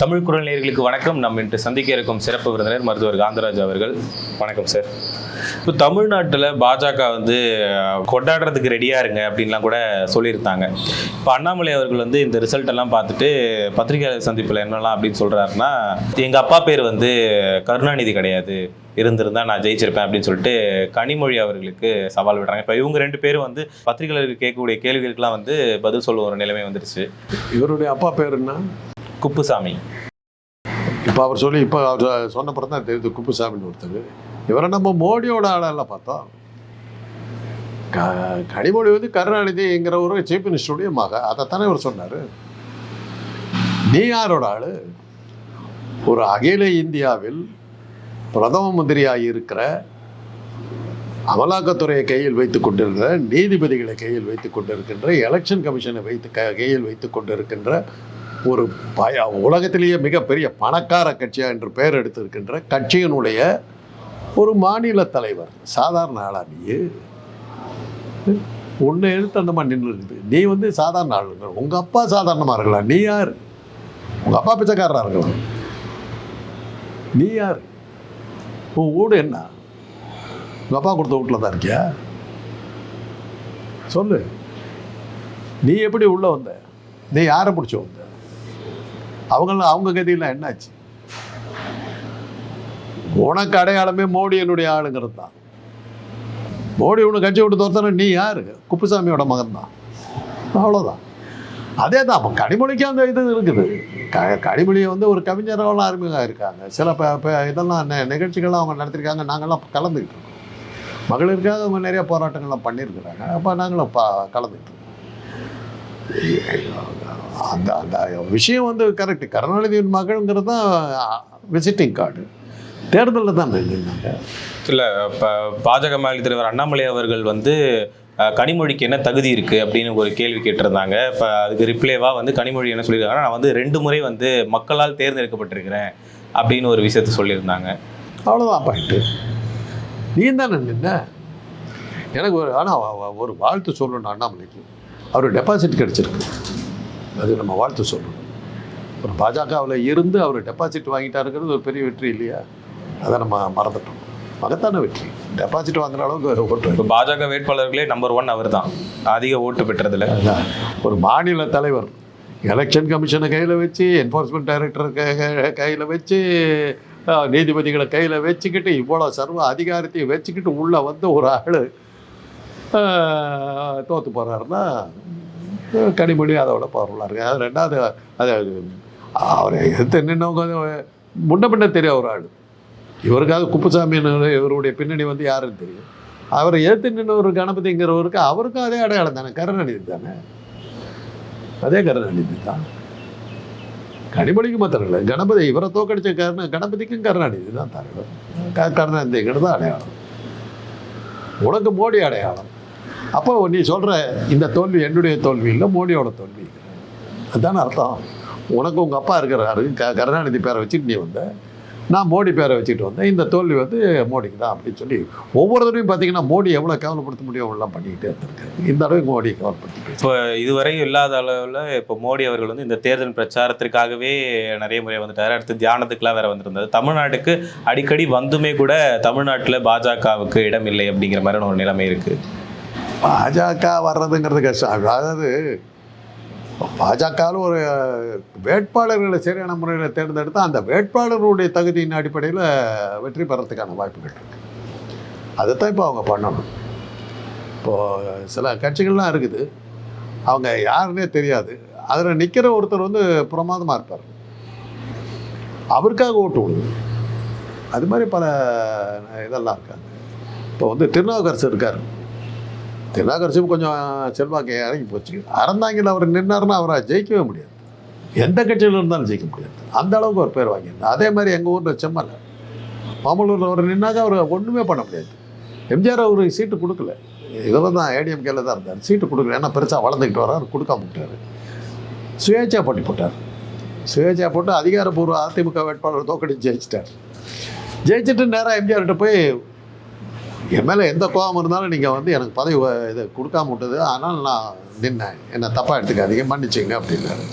தமிழ் குரல் நேர்களுக்கு வணக்கம். நம்ம இன்று சந்திக்க இருக்கும் சிறப்பு விருந்தினர் மருத்துவர் காந்தராஜ் அவர்கள். வணக்கம் சார் இப்போ தமிழ்நாட்டில் பாஜக வந்து கொண்டாடுறதுக்கு ரெடியாக இருங்க அப்படின்லாம் கூட சொல்லியிருந்தாங்க. இப்போ அண்ணாமலை அவர்கள் வந்து இந்த ரிசல்ட் எல்லாம் பார்த்துட்டு பத்திரிகையாளர் சந்திப்பில் என்னலாம் அப்படின்னு சொல்கிறாருன்னா எங்கள் அப்பா பேர் வந்து கருணாநிதி கிடையாது. இருந்திருந்தா நான் ஜெயிச்சிருப்பேன் அப்படின்னு சொல்லிட்டு கனிமொழி அவர்களுக்கு சவால் விடுறாங்க. இப்போ இவங்க ரெண்டு பேரும் வந்து பத்திரிகையாளர்கள் கேட்கக்கூடிய கேள்விகளுக்கெல்லாம் வந்து பதில் சொல்லுவோம் ஒரு நிலைமை வந்துருச்சு. இவருடைய அப்பா பேர் என்ன? குப்புசாமி. இப்போ அவர் சொல்லி இப்போ அவர் சொன்னப்பறம் தான் தெரியுது குப்புசாமின்னு ஒருத்தர். இவரை நம்ம மோடியோட ஆளெல்லாம் பார்த்தோம் க கனிமொழி வந்து கருணாநிதிங்கிற ஒரு சீஃப் மினிஸ்டருடைய மக. அதைத்தானே இவர் சொன்னார். நீ யாரோட ஆள்? ஒரு அகில இந்தியாவில் பிரதம மந்திரியாக இருக்கிற அமலாக்கத்துறையை கையில் வைத்துக் கொண்டிருக்கிற நீதிபதிகளை கையில் வைத்துக் கொண்டிருக்கின்ற எலெக்ஷன் கமிஷனை வைத்து க கையில் வைத்துக் கொண்டிருக்கின்ற ஒரு பய உலகத்திலேயே மிகப்பெரிய பணக்கார கட்சியாக என்று பெயர் எடுத்திருக்கின்ற கட்சியினுடைய ஒரு மாநில தலைவர் சாதாரண ஆளா நீ? ஒன்று எழுத்து அந்த மாதிரி நின்று இருக்குது. நீ வந்து சாதாரண ஆளுங்க உங்கள் அப்பா சாதாரணமாக இருக்கலாம் நீ யார்? உங்கள் அப்பா பிச்சைக்காரராக இருக்கலாம் நீ யார்? உன் வீடு என்ன? உங்கள் அப்பா கொடுத்த வீட்டில் தான் இருக்கியா? சொல்லு. நீ எப்படி உள்ளே வந்த? நீ யாரை பிடிச்ச வந்த? அவங்களாம் அவங்க கதியில் என்னாச்சு? உனக்கு அடையாளமே மோடி என்னுடைய ஆளுங்கிறது தான். மோடி உனக்கு கட்சி விட்டு தோர்த்தான நீ யாரு? குப்புசாமியோட மகன் தான். அவ்வளோதான் அதே தான் அப்போ கனிமொழிக்கு அந்த இது இருக்குது. க கனிமொழியை வந்து ஒரு கவிஞரெல்லாம் அருமையாக இருக்காங்க. சில ப இதெல்லாம் நிகழ்ச்சிகள்லாம் அவங்க நடத்திருக்காங்க. நாங்கள்லாம் கலந்துக்கிட்டு இருக்கோம். மகளிருக்காக அவங்க நிறைய போராட்டங்கள்லாம் பண்ணியிருக்கிறாங்க. அப்போ நாங்களும் பா கலந்துக்கிட்டு அந்த அந்த விஷயம் வந்து கரெக்ட் கருணாநிதியின் மகள்ங்கிறது தான் விசிட்டிங் கார்டு தேர்தலில் தான் நின்னாங்க இல்லை இப்போ பாஜக மாநில தலைவர் அண்ணாமலை அவர்கள் வந்து கனிமொழிக்கு என்ன தகுதி இருக்குது அப்படின்னு ஒரு கேள்வி கேட்டிருந்தாங்க. இப்போ அதுக்கு ரிப்ளேவாக வந்து கனிமொழி என்ன சொல்லியிருக்காங்கன்னா நான் வந்து ரெண்டு முறை வந்து மக்களால் தேர்ந்தெடுக்கப்பட்டிருக்கிறேன் அப்படின்னு ஒரு விஷயத்த சொல்லியிருந்தாங்க. அவ்வளோதான் பாயிண்ட்டு நீ தானே நின்ன? எனக்கு ஒரு ஆனால் ஒரு வாழ்த்து சொல்லணும் அண்ணாமலைக்கு. அவர் டெபாசிட் கிடச்சிருக்கு. அது நம்ம வாழ்த்து சொல்லணும். ஒரு பாஜகவில் இருந்து அவர் டெபாசிட் வாங்கிட்டாருங்கிறது ஒரு பெரிய வெற்றி இல்லையா? அதை நம்ம மறந்துட்டோம். மகத்தான வெற்றி. டெபாசிட் வாங்குற அளவுக்கு ஓட்டு இப்போ பாஜக வேட்பாளர்களே நம்பர் ஒன் அவர் தான் அதிக ஓட்டு பெற்றதில். ஒரு மாநில தலைவர் எலெக்ஷன் கமிஷனை கையில் வச்சு என்ஃபோர்ஸ்மெண்ட் டைரக்டர் கையில் வச்சு நீதிபதிகளை கையில் வச்சுக்கிட்டு இவ்வளோ சர்வ அதிகாரத்தையும் வச்சுக்கிட்டு உள்ளே வந்து ஒரு ஆள் தோற்று போகிறாருன்னா கனிமொழி அதோட பவர்ஃபுல்லாக அது ரெண்டாவது அது அவரை எதிர்த்து நின்னவங்க முன்ன பின்ன தெரியும் ஒரு ஆள். இவருக்காவது குப்புசாமி இவருடைய பின்னணி வந்து யாருன்னு தெரியும். அவரை எதிர்த்து நின்ற ஒரு கணபதிங்கிறவருக்கு அவருக்கும் அதே அடையாளம் தானே. கருணாநிதி தானே. அதே கருணாநிதி தான். கனிமொழிக்கு மாத்திரம் இல்லை கணபதி இவரை தோக்கடிச்ச கருண கணபதிக்கும் கருணாநிதி தான் தலைவர். க கருணாநிதிங்கிறது தான் அடையாளம். உனக்கு மோடி அடையாளம். அப்போ நீ சொல்கிற இந்த தோல்வி என்னுடைய தோல்வி இல்லை மோடியோட தோல்வி அதுதானே அர்த்தம். உனக்கு உங்கள் அப்பா இருக்கிறாரு க கருணாநிதி பேரை வச்சுட்டு நீ வந்த. நான் மோடி பேரை வச்சுட்டு வந்தேன். இந்த தோல்வி வந்து மோடிக்கு தான் அப்படின்னு சொல்லி ஒவ்வொருத்தரையும் பார்த்தீங்கன்னா மோடி எவ்வளோ கேவலப்படுத்த முடியும் எல்லாம் பண்ணிக்கிட்டே இருந்திருக்காரு இந்த அளவுக்கு மோடியை கவலைப்படுத்தி இப்போ இதுவரையும் இல்லாத அளவில் இப்போ மோடி அவர்கள் வந்து இந்த தேர்தல் பிரச்சாரத்திற்காகவே நிறைய முறை வந்துட்டார். அடுத்து தியானத்துக்குலாம் வேற வந்திருந்தாரு. தமிழ்நாட்டுக்கு அடிக்கடி வந்துமே கூட தமிழ்நாட்டில் பாஜகவுக்கு இடம் இல்லை அப்படிங்கிற மாதிரியான ஒரு நிலைமை இருக்குது பாஜக வர்றதுங்கிறது கஷ்டம். அதாவது பாஜகவில் ஒரு வேட்பாளர்களை சரியான முறையில் தேர்ந்தெடுத்து அந்த வேட்பாளர்களுடைய தகுதியின் அடிப்படையில் வெற்றி பெறத்துக்கான வாய்ப்புகள் இருக்கு. அதைத்தான் இப்போ அவங்க பண்ணணும். இப்போது சில கட்சிகள்லாம் இருக்குது. அவங்க யாருன்னே தெரியாது. அதில் நிற்கிற ஒருத்தர் வந்து பிரமாதமாக இருப்பார். அவருக்காக ஓட்டு விடுது அது மாதிரி பல இதெல்லாம் இருக்காங்க. இப்போ வந்து திருநாவுக்கரசு இருக்கார். திருநாகரசும் கொஞ்சம் செல்வாக்கு இறங்கி போச்சு. அறந்தாங்கில் அவர் நின்னார்னா அவரை ஜெயிக்கவே முடியாது. எந்த கட்சியில் இருந்தாலும் ஜெயிக்க முடியாது. அந்த அளவுக்கு ஒரு பேர் வாங்கியிருந்தார். அதே மாதிரி எங்கள் ஊரில் செம்மலை. மாமல்லூரில் அவர் நின்னாக்க அவர் ஒன்றுமே பண்ண முடியாது. எம்ஜிஆர் அவருக்கு சீட்டு கொடுக்கல. இதில் தான் ஏடிஎம்கேல தான் இருந்தார். சீட்டு கொடுக்கல. ஏன்னா பெருசாக வளர்ந்துக்கிட்டு வரார். கொடுக்காம விட்டார். சுயேட்சா போட்டி போட்டார். சுயேட்சா போட்டு அதிகாரப்பூர்வ அதிமுக வேட்பாளர் தோக்கடி ஜெயிச்சிட்டார். ஜெயிச்சுட்டு நேராக எம்ஜிஆர்கிட்ட போய் என் மேலே எந்த கோபம் இருந்தாலும் நீங்கள் வந்து எனக்கு பதவி இது கொடுக்காம விட்டது. அதனால் நான் நின்னேன். என்னை தப்பாக எடுத்துக்காதீங்க. மன்னிச்சிங்க அப்படின்னாரு.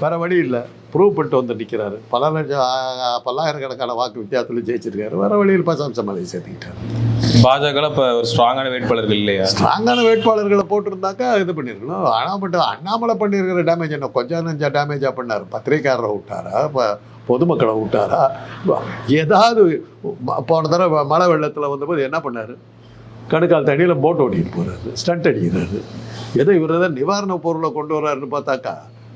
வேறு வழி இல்லை. ப்ரூவ் பண்ணிட்டு வந்து நிற்கிறாரு பல லட்சம் பல்லாயிரக்கணக்கான வாக்கு வித்தியாசத்தில் ஜெயிச்சிருக்காரு. வர வழியில் பசாம்ச மலையை சேர்த்துக்கிட்டாரு. பாஜக இப்போ ஒரு ஸ்ட்ராங்கான வேட்பாளர்கள் இல்லையா? ஸ்ட்ராங்கான வேட்பாளர்களை போட்டிருந்தாக்கா இது பண்ணியிருக்கணும் ஆனால் மட்டும் அண்ணாமலை பண்ணியிருக்கிற டேமேஜ் என்ன? கொஞ்சம் நஞ்சா டேமேஜாக பண்ணார். பத்திரிக்காரரை விட்டாரா? இப்போ பொதுமக்களை விட்டாரா? ஏதாவது போன தடவை மழை வெள்ளத்தில் வந்தபோது என்ன பண்ணார்? கணுக்கால் தண்ணியில் போட் ஓட்டிட்டு போகிறாரு ஸ்டண்ட் அடிக்கிறாரு. ஏதோ இவர் தான் நிவாரண பொருளை கொண்டு வர்றாருன்னு பார்த்தாக்கா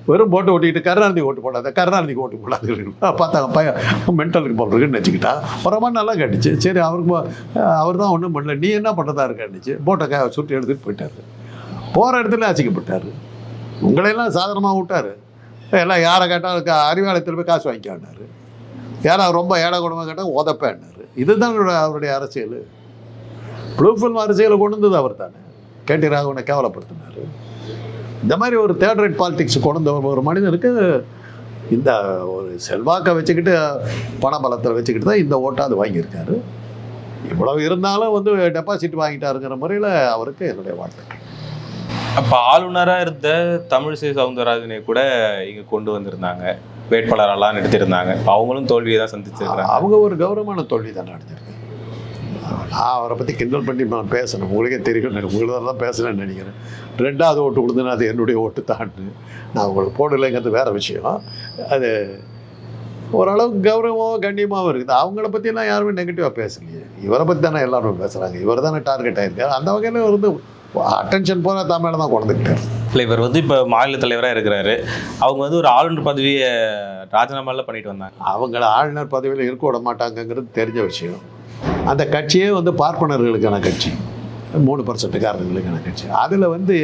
வெறும் போட்டை ஓட்டிக்கிட்டு கருணாநிதி ஓட்டு போடாத கருணாநிதிக்கு ஓட்டு போடாது. பார்த்தாங்க பையன் மென்டலுக்கு போடுறதுன்னு நினச்சிக்கிட்டா. அப்புறமா நல்லா கேட்டுச்சு. சரி அவருக்கு அவர் தான் ஒன்றும் பண்ணல. நீ என்ன பண்ணுறதா இருக்காண்டுச்சு போட்டை க சுட்டி எடுத்துகிட்டு போயிட்டாரு. போகிற இடத்துல அசிக்கப்பட்டார். உங்களையெல்லாம் சாதனமாக விட்டார். எல்லாம் யாரை கேட்டாலும் க- அறிவாலயத்தில் போய் காசு வாங்கிக்காண்டாரு யாராவது ரொம்ப ஏழை குடும்பம் கேட்டால் உதப்பேன்னாரு இதுதான் அவருடைய- அரசியல். ப்ளூஃபில்ம் அரசியலை கொண்டு வந்தது அவர் தானே கேட்டி ராகவனை கேவலப்படுத்தினார். இந்த மாதிரி ஒரு தேர்ட் ரேட் பாலிடிக்ஸ் கொண்டு வந்த ஒரு மனிதனுக்கு இந்த ஒரு செல்வாக்கை வச்சுக்கிட்டு பண பலத்தை வச்சுக்கிட்டு தான் இந்த ஓட்டாது வாங்கியிருக்காரு. இவ்வளவு இருந்தாலும் வந்து டெபாசிட் வாங்கிட்டாருங்கிற முறையில் அவருக்கு என்னுடைய வாழ்த்துக்கள் அப்ப ஆளுநரா இருந்த தமிழிசை சவுந்தரராஜனை கூட இங்க கொண்டு வந்திருந்தாங்க. வேட்பாளரெல்லாம் நிறுத்தியிருந்தாங்க இப்ப அவங்களும் தோல்வியை தான் சந்திச்சிருக்காங்க அவங்க ஒரு கௌரவமான தோல்வி தான் அடைஞ்சிருக்காங்க நான் அவரை பற்றி கிண்டல் பண்ணி நான் பேசணும். உங்களுக்கே தெரியும் நான் உங்களுக்கு தான் பேசுகிறேன்னு நினைக்கிறேன். ரெண்டாவது ஓட்டு கொடுத்தேன்னா அது என்னுடைய ஓட்டு தான்னு. நான் உங்களுக்கு போடலைங்கிறது வேற விஷயம். அது ஓரளவுக்கு கௌரவமாகவும் கண்ணியமாகவும் இருக்குது. அவங்கள பற்றிலாம் யாருமே நெகட்டிவாக பேசலையே. இவரை பற்றி தானே எல்லாரும் பேசுகிறாங்க இவர் தானே டார்கெட் ஆயிருக்காரு. அந்த வகையில் வந்து அட்டென்ஷன் போகிற தமிழை தான் கொண்டுக்கிட்டார் இல்லை இவர் வந்து இப்போ மாநில தலைவராக இருக்கிறாரு. அவங்க வந்து ஒரு ஆளுநர் பதவியை ராஜினாமாலாம் பண்ணிட்டு வந்தாங்க. அவங்கள ஆளுநர் பதவியில் இருக்க விட மாட்டாங்கங்கிறது தெரிஞ்ச விஷயம். அந்த கட்சியே வந்து பார்ப்பனர்களுக்கான கட்சி. மூணு பர்சன்ட்டுக்காரர்களுக்கான கட்சி. அதில் வந்து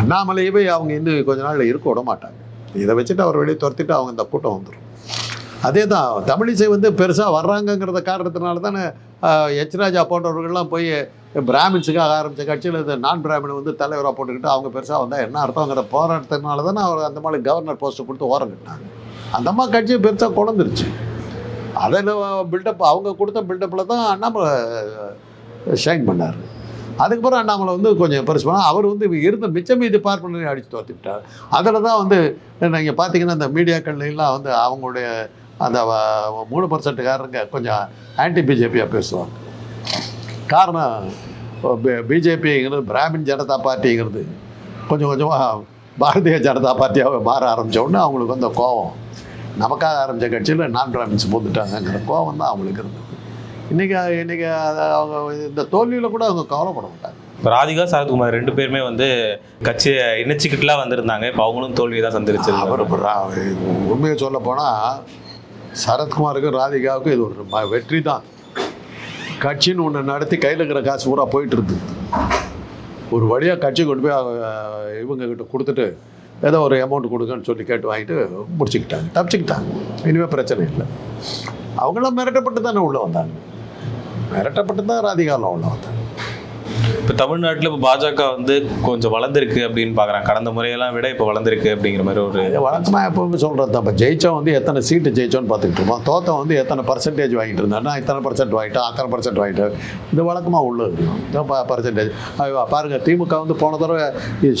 அண்ணாமலையவே அவங்க இன்னும் கொஞ்ச நாளில் இருக்க விட மாட்டாங்க. இதை வச்சுட்டு அவர் வெளியே துரத்திட்டு அவங்க இந்த கூட்டம் வந்துடும் அதே தான் தமிழிசை வந்து பெருசாக வர்றாங்கங்கிறத காரணத்தினால தானே எச் ராஜா போன்றவர்கள்லாம் போய் பிராமின்ஸுக்காக ஆரம்பித்த கட்சியில் இந்த நான் பிராமின் வந்து தலைவராக போட்டுக்கிட்டு அவங்க பெருசாக வந்தால் என்ன அர்த்தங்கிற போராட்டத்தினால தானே அவர் அந்த மாதிரி கவர்னர் போஸ்ட்டு கொடுத்து ஓரம் கட்டினாங்க. அந்த அம்மா கட்சியை பெருசாக குழந்திருச்சு. அதில் பில்டப் அவங்க கொடுத்த பில்டப்பில் தான் அண்ணாமலை ஷைன் பண்ணார். அதுக்கப்புறம் அண்ணாமலை வந்து கொஞ்சம் பெருசு பண்ணால் அவர் வந்து இருந்த மிச்சம் மீது பார்ப்பனரை அடித்து தோர்த்துக்கிட்டார் அதில் தான் வந்து நீங்கள் பார்த்தீங்கன்னா இந்த மீடியாக்கள்லாம் எல்லாம் வந்து அவங்களுடைய அந்த மூணு பர்சன்ட்டுக்காரங்க கொஞ்சம் ஆன்டி பிஜேபியாக பேசுவாங்க. காரணம் பிஜேபிங்கிறது பிராமின் ஜனதா பார்ட்டிங்கிறது. கொஞ்சம் கொஞ்சமாக பாரதிய ஜனதா பார்ட்டியாக மாற ஆரம்பிச்ச உடனே அவங்களுக்கு வந்த கோவம். நமக்காக ஆரம்பித்த கட்சியில் நான் பிராமின்ஸ் பூந்துட்டாங்கங்கிற கோவம் தான் அவங்களுக்கு இருந்தது. இன்றைக்கி இன்றைக்கி அவங்க இந்த தோல்வியில் கூட அவங்க கவலைப்பட மாட்டாங்க. இப்போ ராதிகா சரத்குமார் ரெண்டு பேருமே வந்து கட்சியை இணைச்சிக்கிட்டுலாம் வந்திருந்தாங்க. இப்போ அவங்களும் தோல்வியை தான் சந்திச்சிருக்காங்க அவர் உண்மையை சொல்ல போனால் சரத்குமாருக்கும் ராதிகாவுக்கும் இது ஒரு ம- வெற்றி தான். கட்சின்னு ஒன்று நடத்தி கையில் இருக்கிற காசு பூரா போயிட்டு இருந்து ஒரு வழியாக கட்சி கொண்டு போய் அவங்க, இவங்க கிட்ட கொடுத்துட்டு ஏதோ ஒரு அமௌண்ட் கொடுங்கன்னு சொல்லி கேட்டு வாங்கிட்டு முடிச்சுக்கிட்டாங்க. தப்பிச்சுக்கிட்டாங்க. இனிமேல் பிரச்சனை இல்லை. அவங்களாம் மிரட்டப்பட்டு தானே உள்ளே வந்தாங்க. மிரட்டப்பட்டு தான் ராதிகாலாம் உள்ளே வந்தாங்க. இப்போ தமிழ்நாட்டில் இப்போ பாஜக வந்து கொஞ்சம் வளர்ந்துருக்கு அப்படின்னு பார்க்குறாங்க கடந்த முறையெல்லாம் விட இப்போ வளர்ந்துருக்கு அப்படிங்கிற மாதிரி ஒரு வழக்கமாக எப்பவுமே சொல்கிறது தான் இப்போ ஜெயிச்சவன் வந்து எத்தனை சீட்டு ஜெயிச்சோன்னு பார்த்துக்கிட்டு இருப்போம் தோத்தம் வந்து எத்தனை பர்சன்டேஜ் வாங்கிட்டு இருந்தான்னா இத்தனை பர்சன்ட் வாங்கிட்டோம் அத்தனை பர்சன்ட் வாங்கிட்டோம் இது வழக்கமாக உள்ளது. பர்சன்டேஜ் பாருங்கள் திமுக வந்து போன தடவை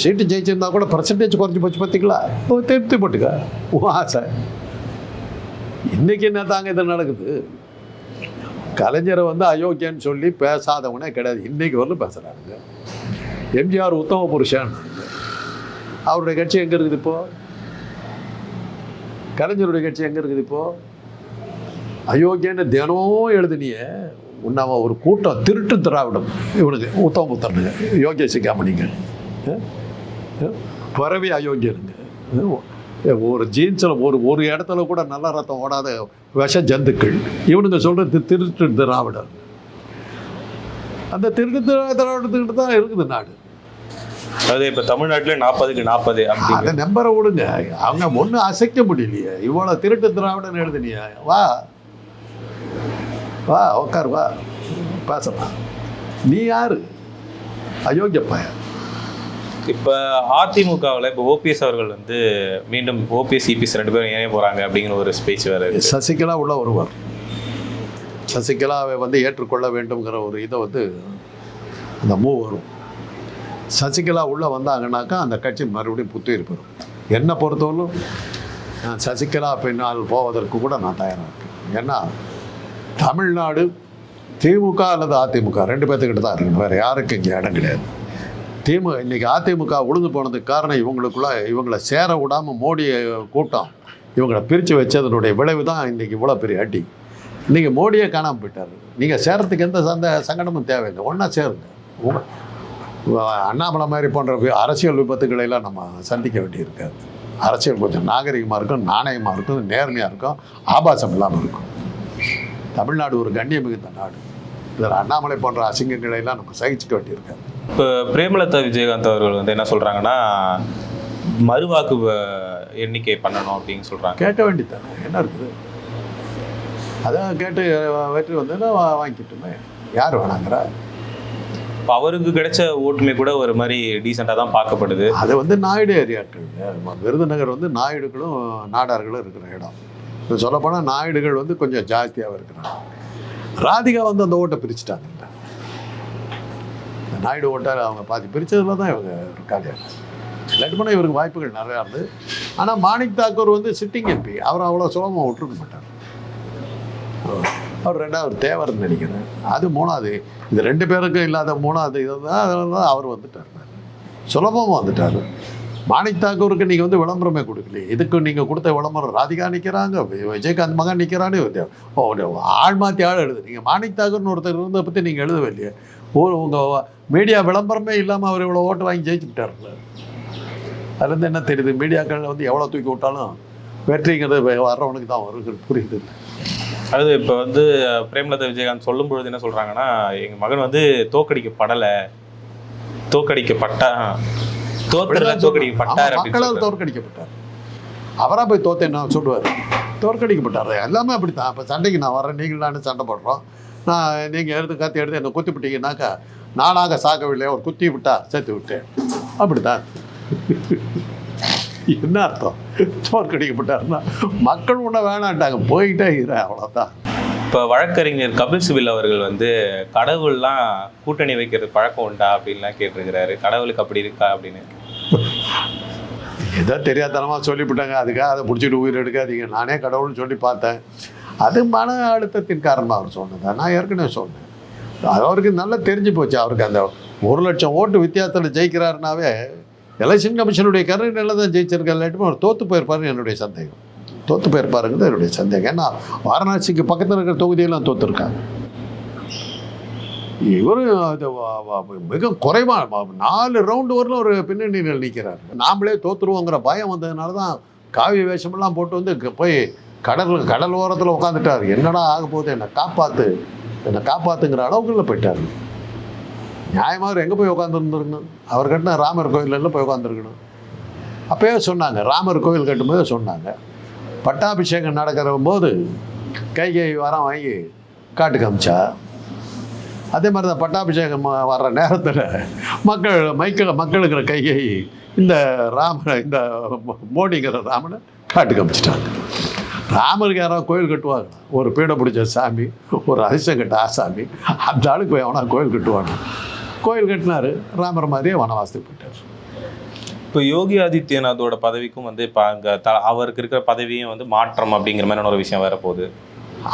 சீட்டு ஜெயிச்சிருந்தா கூட பர்சன்டேஜ் குறைஞ்சி போச்சு பார்த்தீங்களா திருப்தி போட்டுக்க. ஆசை. இன்னைக்கு என்ன தாங்க இது நடக்குது? கலைஞரை வந்து அயோக்கியன்னு சொல்லி பேசாதவனே கிடையாது. இன்னைக்கு வரலும் பேசுகிறாங்க எம்ஜிஆர் உத்தம புருஷன். அவருடைய கட்சி எங்கே இருக்குது இப்போது கலைஞருடைய கட்சி எங்கே இருக்குது இப்போது அயோக்கியன்னு தினமும் எழுதினியே உன்னாம ஒரு கூட்டம் திருட்டு திராவிடம். இவனுக்கு உத்தம புத்தனுங்க யோகிய சிக்காமணிங்க பறவை அயோக்கியனுங்க ஒரு ஜீன்ஸில் ஒரு ஒரு இடத்துல கூட நல்ல ரத்தம் ஓடாத விஷ ஜந்துக்கள். இவனுங்க சொல்கிறது திருட்டு திராவிடம் அந்த திருட்டு திரா- திராவிடத்துக்கிட்ட தான் இருக்குது நாடு. அதாவது இப்போ தமிழ்நாட்டில் நாற்பதுக்கு நாற்பது அப்படி அதை நம்பரை விடுங்க. அவங்க ஒன்றும் அசைக்க முடியலையே. இவ்வளோ திருட்டு திராவிடன் எழுதுனியா. வா. வா உட்கார் வா. பேசலாம் நீ யாரு? அயோக்கிய பையன். இப்போ அதிமுகவில் இப்போ ஓபிஎஸ் அவர்கள் வந்து மீண்டும் ஓபிஎஸ் இபிஎஸ் ரெண்டு பேரும் இணைய போகிறாங்க அப்படிங்கிற ஒரு ஸ்பீச் வேறு சசிகலா உள்ள வருவார் சசிகலாவை வந்து ஏற்றுக்கொள்ள வேண்டும்ங்கிற ஒரு இதை வந்து அந்த மூவ் வரும். சசிகலா உள்ளே வந்தாங்கன்னாக்கா அந்த கட்சி மறுபடியும் புத்துயிர் பெறும். என்னை பொறுத்தவரைக்கும் நான் சசிகலா பின்னால் போவதற்கு கூட நான் தயாராக இருக்கேன். ஏன்னா தமிழ்நாடு திமுக அல்லது அதிமுக ரெண்டு பேர்த்துக்கிட்ட தான் இருக்கணும். வேறு யாருக்கும் இங்கே இடம் கிடையாது. திமுக இன்னைக்கு அதிமுக உழுந்து போனதுக்கு காரணம் இவங்களுக்குள்ள இவங்களை சேர விடாமல் மோடி கூட்டம். இவங்களை பிரித்து வச்சதனுடைய விளைவு தான் இன்றைக்கி இவ்வளோ பெரிய அடி. இன்றைக்கி மோடியே காணாமல் போயிட்டார். நீங்கள் சேரத்துக்கு எந்த சந்த சங்கடமும் தேவையில்லை. ஒன்றா சேருங்க. அண்ணாமலை மாதிரி போன்ற அரசியல் விபத்துக்களை எல்லாம் நம்ம சந்திக்க வேண்டியிருக்காது. அரசியல் கொஞ்சம் நாகரிகமாக இருக்கும் நாணயமாக இருக்கும் நேர்மையாக இருக்கும் ஆபாசம் இல்லாமல் இருக்கும். தமிழ்நாடு ஒரு கண்ணியம் மிகுந்த நாடு. இதில் அண்ணாமலை போன்ற அசிங்கங்களை எல்லாம் நம்ம சகிச்சுக்க வேண்டியிருக்காது. இப்போ பிரேமலதா விஜயகாந்த் அவர்கள் வந்து என்ன சொல்றாங்கன்னா மறுவாக்கு எண்ணிக்கை பண்ணணும் அப்படின்னு சொல்றாங்க. கேட்க வேண்டியதானே என்ன இருக்குது? அதான் கேட்டு வெற்றி வந்ததுன்னா வாங்கிக்கிட்டுமே. யார் வேணாங்கிறா? இப்போ அவருக்கு கிடைச்ச ஓட்டுமே கூட ஒரு மாதிரி டீசெண்டாக தான் பார்க்கப்படுது. அது வந்து நாயுடு ஏரியாக்கள். விருதுநகர் வந்து நாயுடுகளும் நாடார்களும் இருக்கிற இடம். இப்போ சொல்லப்போனால் நாயுடுகள் வந்து கொஞ்சம் ஜாஸ்தியாக இருக்கிறாங்க. ராதிகா வந்து அந்த ஓட்டை பிரிச்சுட்டாங்க. நாயுடு ஓட்டார் அவங்க பாதி பிரிச்சதுல தான் இவங்க இருக்காங்க. லட்சுமணன் இவருக்கு வாய்ப்புகள் நிறையா இருந்தது ஆனால் மாணிக் தாக்கூர் வந்து சிட்டிங் எம்பி. அவர் அவ்வளோ சுலபமாக விட்டுருக்க மாட்டார். அவர் ரெண்டாவது தேவர்னு நினைக்கிறேன். அது மூணாவது. இது ரெண்டு பேருக்கும் இல்லாத மூணாவது இதுதான் அதில் தான் அவர் வந்துட்டார். சுலபமாக வந்துட்டார். மாணிக் தாக்கூருக்கு நீங்கள் வந்து விளம்பரமே கொடுக்கலையே இதுக்கு நீங்கள் கொடுத்த விளம்பரம் ராதிகா நிற்கிறாங்க விஜயகாந்த் மகன் நிற்கிறான்னு ஓ, ஆள் மாற்றி ஆள் எழுது. நீங்கள் மாணிக் தாக்கூர்னு ஒருத்தர் இருந்ததை பற்றி நீங்கள் எழுதவே இல்லையே. உங்கள் மீடியா விளம்பரமே இல்லாமல் அவர் இவ்வளோ ஓட்டு வாங்கி ஜெயிச்சு விட்டார்ல அதுலேருந்து என்ன தெரியுது? மீடியாக்கள் வந்து எவ்வளோ தூக்கி விட்டாலும் வெற்றிங்கிறது வர்றவனுக்கு தான் வருகிறது புரியுது. அது இப்போ வந்து பிரேமலதா விஜயகாந்த் சொல்லும் பொழுது என்ன சொல்றாங்கன்னா எங்க மகன் வந்து தோக்கடிக்கப்படலை. தோக்கடிக்கப்பட்டா ஆமா, அப்படின்னு மக்களால். தோற்கடிக்கப்பட்டார். அவராக போய் தோத்தேன் நான் சொல்லுவார். தோற்கடிக்கப்பட்டார். எல்லாமே அப்படி தான் இப்போ சண்டைக்கு நான் வரேன் நீங்கள் நானும் சண்டை போடுறோம். நான் நீங்கள் எடுத்து கத்தி எடுத்து என்னை குத்தி விட்டீங்கன்னாக்கா நானாக சாகவில்லை அவர் குத்தி விட்டா சேர்த்து விட்டேன். அப்படித்தான். என்ன அர்த்தம்? தோற்கடிக்கப்பட்டாருன்னா மக்கள் ஒன்றும் வேணான்ட்டாங்க போயிட்டே இரு அவ்வளோதான் இப்போ வழக்கறிஞர் கபில் சிபில் அவர்கள் வந்து கடவுள்லாம் கூட்டணி வைக்கிறது பழக்கம் உண்டா அப்படின்லாம் கேட்டிருக்கிறாரு. கடவுளுக்கு அப்படி இருக்கா அப்படின்னு? ஏதோ தெரியாதனமாக சொல்லிவிட்டாங்க அதுக்காக அதை பிடிச்சிட்டு உயிர் எடுக்காதீங்க. நானே கடவுள்னு சொல்லி பார்த்தேன். அது மன அழுத்தத்தின் காரணமாக அவர் சொன்னது. நான் ஏற்கனவே சொன்னேன். அது அவருக்கு நல்லா தெரிஞ்சு போச்சு. அவருக்கு அந்த ஒரு லட்சம் ஓட்டு வித்தியாசத்தில் ஜெயிக்கிறாருனாவே எலெக்ஷன் கமிஷனுடைய கருணையில் தான் ஜெயிச்சிருக்கா இல்லாட்டி அவர் தோற்று போயிருப்பாருன்னு என்னுடைய சந்தேகம். தோற்று போயிருப்பாருங்கிறது என்னுடைய சந்தேகம். ஏன்னா வாரணாசிக்கு பக்கத்தில் இருக்கிற தொகுதியெல்லாம் தோற்றுருக்காங்க இவரும் அது மிக குறைவாக நாலு ரவுண்டு வரலும் ஒரு பின்னணியில் நிற்கிறார் நாமளே தோற்றுருவோங்கிற பயம் வந்ததுனால தான் காவி வேஷமெல்லாம் போட்டு வந்து க- போய் கடல் கடல் ஓரத்தில் உட்காந்துட்டார் என்னடா ஆக போகுது? என்னை காப்பாற்று என்னை காப்பாற்றுங்கிற அளவுக்குள்ள போயிட்டார். நியாயமாக எங்கே போய் உட்காந்துருந்துருக்கணும் அவர் கட்டின ராமர் கோயிலில் போய் உட்காந்துருக்கணும் அப்போயே சொன்னாங்க. ராமர் கோயில் கட்டும்போது சொன்னாங்க. பட்டாபிஷேகம் நடக்கிற போது கைகை வரம் வாங்கி காட்டுக்கு அமிச்சா அதே மாதிரி தான் பட்டாபிஷேகம் வர்ற நேரத்தில் மக்கள் மைக்கில் மக்களுங்கிற கைகை இந்த ராமனை இந்த மோடிங்கிற ராமனை காட்டுக்கு காமிச்சிட்டாங்க. ராமருக்கு யாராவது கோயில் கட்டுவாங்க. ஒரு பீடை பிடிச்ச சாமி ஒரு அதிசயம் கட்ட ஆசாமி அந்த ஆளுக்கு போய் அவனா கோயில் கட்டுவாங்க கோயில் கட்டினாரு. ராமர் மாதிரியே வனவாசத்துக்கு போயிட்டார். இப்போ யோகி ஆதித்யநாத்தோட பதவிக்கும் வந்து இப்போ அங்கே த அவருக்கு இருக்கிற பதவியும் வந்து மாற்றம் அப்படிங்கிற மாதிரி ஒரு விஷயம் வரப்போகுது.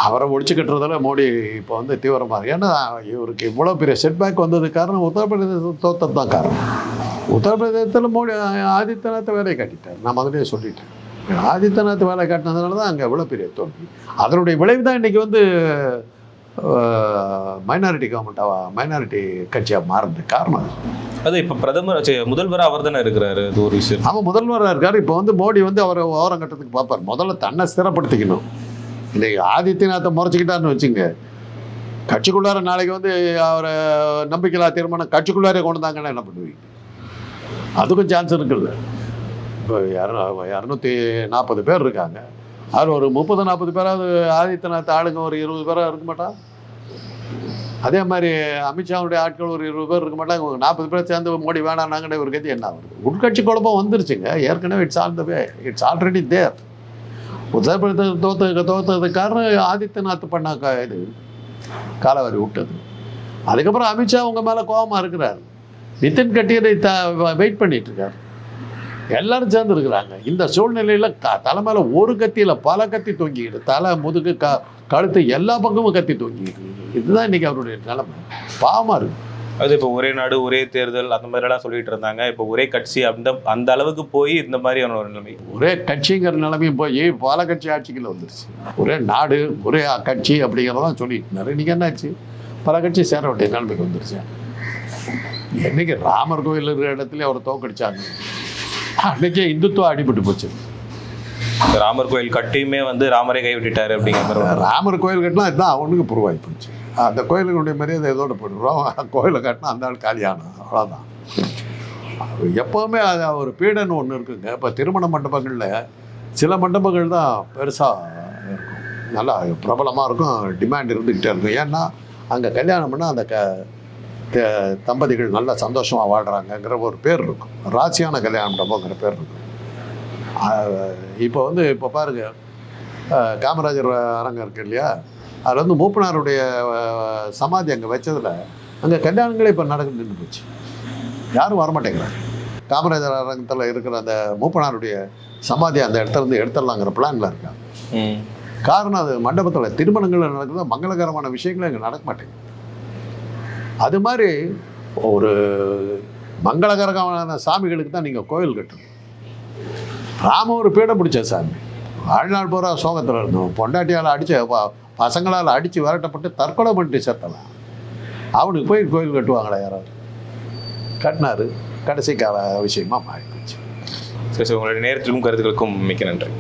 அவரை ஒழிச்சு கட்டுறதுல மோடி இப்போ வந்து தீவிரமாக ஏன்னா இவருக்கு இவ்வளோ பெரிய செட்பேக் வந்ததுக்கு காரணம் உத்தரப்பிரதேச தோத்தது தான் காரணம். உத்தரப்பிரதேசத்தில் மோடி ஆதித்யநாத் வேலையை காட்டிட்டார். நான் முதலே சொல்லிட்டேன். ஆதித்யநாத் வேலை காட்டினதுனால தான் அங்கே இவ்வளோ பெரிய தோல்வி. அதனுடைய விளைவு தான் இன்றைக்கி வந்து மைனாரிட்டி கவர்மெண்ட்டாக மைனாரிட்டி கட்சியாக மாறினதுக்கு காரணம் அது. இப்போ பிரதமர் ச்சே, முதல்வரா அவர் தானே இருக்கிறாரு அது ஒரு விஷயம். அவன் முதல்வராக இருக்கார். இப்போ வந்து மோடி வந்து அவரை ஓரம் கட்டத்துக்கு பார்ப்பார். முதல்ல தன்னை ஸ்திரப்படுத்திக்கணும். இன்னைக்கு ஆதித்யநாத்தை முறைச்சிக்கிட்டாருன்னு வச்சுங்க. கட்சிக்குள்ளார நாளைக்கு வந்து அவரை நம்பிக்கையில்லா தீர்மானம் கட்சிக்குள்ளாரே கொண்டு வந்தாங்கன்னா என்ன பண்ணுவீங்க? அதுக்கும் சான்ஸ் இருக்குல்ல. இப்போ இரநூ இரநூத்தி நாற்பது பேர் இருக்காங்க. அதில் ஒரு முப்பது நாற்பது பேராவது ஆதித்யநாத் ஆளுங்க ஒரு இருபது பேராக இருக்க மாட்டா? அதே மாதிரி அமித்ஷாவுடைய ஆட்கள் ஒரு இருபது பேர் இருக்க மாட்டாங்க ஒரு நாற்பது பேர் சேர்ந்து மோடி வேணான்னாங்கன்னு ஒரு கதி என்ன வருது உட்கட்சி குழப்பம் வந்துருச்சுங்க. ஏற்கனவே it's all the way it's already there Uttar Pradesh தோத்த தோத்ததுக்கு காரணம் ஆதித்யநாத் பண்ண இது? காலவாரி விட்டது. அதுக்கப்புறம் அமித்ஷா உங்கள் மேலே கோபமாக இருக்கிறார். நிதின் கட்டியரை த வெயிட் பண்ணிட்டு இருக்கார். எல்லாரும் சேர்ந்து இருக்கிறாங்க இந்த சூழ்நிலையில் க தலைமையில ஒரு கத்தியில் பல கத்தி தொங்கிக்கிட்டு தலை முதுகு க கழுத்து எல்லா பக்கமும் கத்தி தொங்கிக்கிட்டு. இருக்குது. இதுதான் இன்னைக்கு அவருடைய நிலைமை. பாவமாக இருக்கு. அது இப்போ ஒரே நாடு ஒரே தேர்தல் அந்த மாதிரி எல்லாம் சொல்லிட்டு இருந்தாங்க. இப்போ ஒரே கட்சி அந்த அந்த அளவுக்கு போய் இந்த மாதிரியான ஒரு நிலைமை. ஒரே கட்சிங்கிற நிலைமையும் போய் பல கட்சி ஆட்சிக்குள்ள வந்துருச்சு. ஒரே நாடு ஒரே கட்சி அப்படிங்கிறதெல்லாம் சொல்லிட்டு இருந்தாரு. இன்னைக்கு என்னாச்சு பல கட்சி சேர வேண்டிய நிலைமைக்கு வந்துருச்சு. என்னைக்கு ராமர் கோயில் இருக்கிற இடத்துல அவர் தோக்கடிச்சாங்க. அன்னைக்கே இந்துத்துவம் அடிபட்டு போச்சு. ராமர் கோயில் கட்டியுமே வந்து ராமரே கைவிட்டுட்டாரு அப்படிங்கிற ராமர் கோயில் கட்டினா இதுதான் அவனுக்கு புருவாகி போச்சு. அந்த கோயிலுடைய மரியாதை இதோட போயிடுறோம் கோயிலை கட்டினா அந்த ஆள் காலியானா அவ்வளோதான் எப்போவுமே அது ஒரு பீடன்னு ஒன்று இருக்குங்க. இப்போ திருமண மண்டபங்களில் சில மண்டபங்கள் தான் பெருசாக இருக்கும். நல்லா பிரபலமாக இருக்கும். டிமாண்ட் இருந்துக்கிட்டே இருக்கும். ஏன்னா அங்கே கல்யாணம் பண்ணால் அந்த க தம்பதிகள் நல்லா சந்தோஷமாக வாழ்கிறாங்கங்கிற ஒரு பேர் இருக்கும். ராசியான கல்யாண மண்டபங்கிற பேர் இருக்கும். இப்போ வந்து இப்போ பாருங்க ஆஹ் காமராஜர் அரங்கம் இருக்கு இல்லையா? அதில் வந்து மூப்பனாருடைய சமாதி அங்கே வச்சதில் அங்கே கல்யாணங்களே இப்போ நடக்க நின்று போச்சு. யாரும் வரமாட்டேங்கிறாங்க. காமராஜர் அரங்கத்தில் இருக்கிற அந்த மூப்பனாருடைய சமாதி அந்த இடத்துல இருந்து எடுத்துடலாங்கிற பிளானில் இருக்காங்க. காரணம் அது மண்டபத்தில் திருமணங்கள் நடக்குது மங்களகரமான விஷயங்கள் அங்கே நடக்க மாட்டேங்குது. அது மாதிரி ஒரு மங்களகரமான சாமிகளுக்கு தான் நீங்கள் கோயில் கட்டணும். ராம ஒரு பீடை பிடிச்ச சாமி. வாழ்நாள் பூரா சோகத்தில் இருந்தோம் பொண்டாட்டியால் அடித்து பசங்களால் அடித்து விரட்டப்பட்டு தற்கொலை பண்ணிட்டு செத்தலாம். அவனுக்கு போய் கோயில் கட்டுவாங்களா யாராவது கட்டினாரு. கடைசி கால விஷயமா மாறி போச்சு சரி சரி. உங்களுடைய நேரத்திலும் கருத்துக்களுக்கும் மிக்க நன்றி.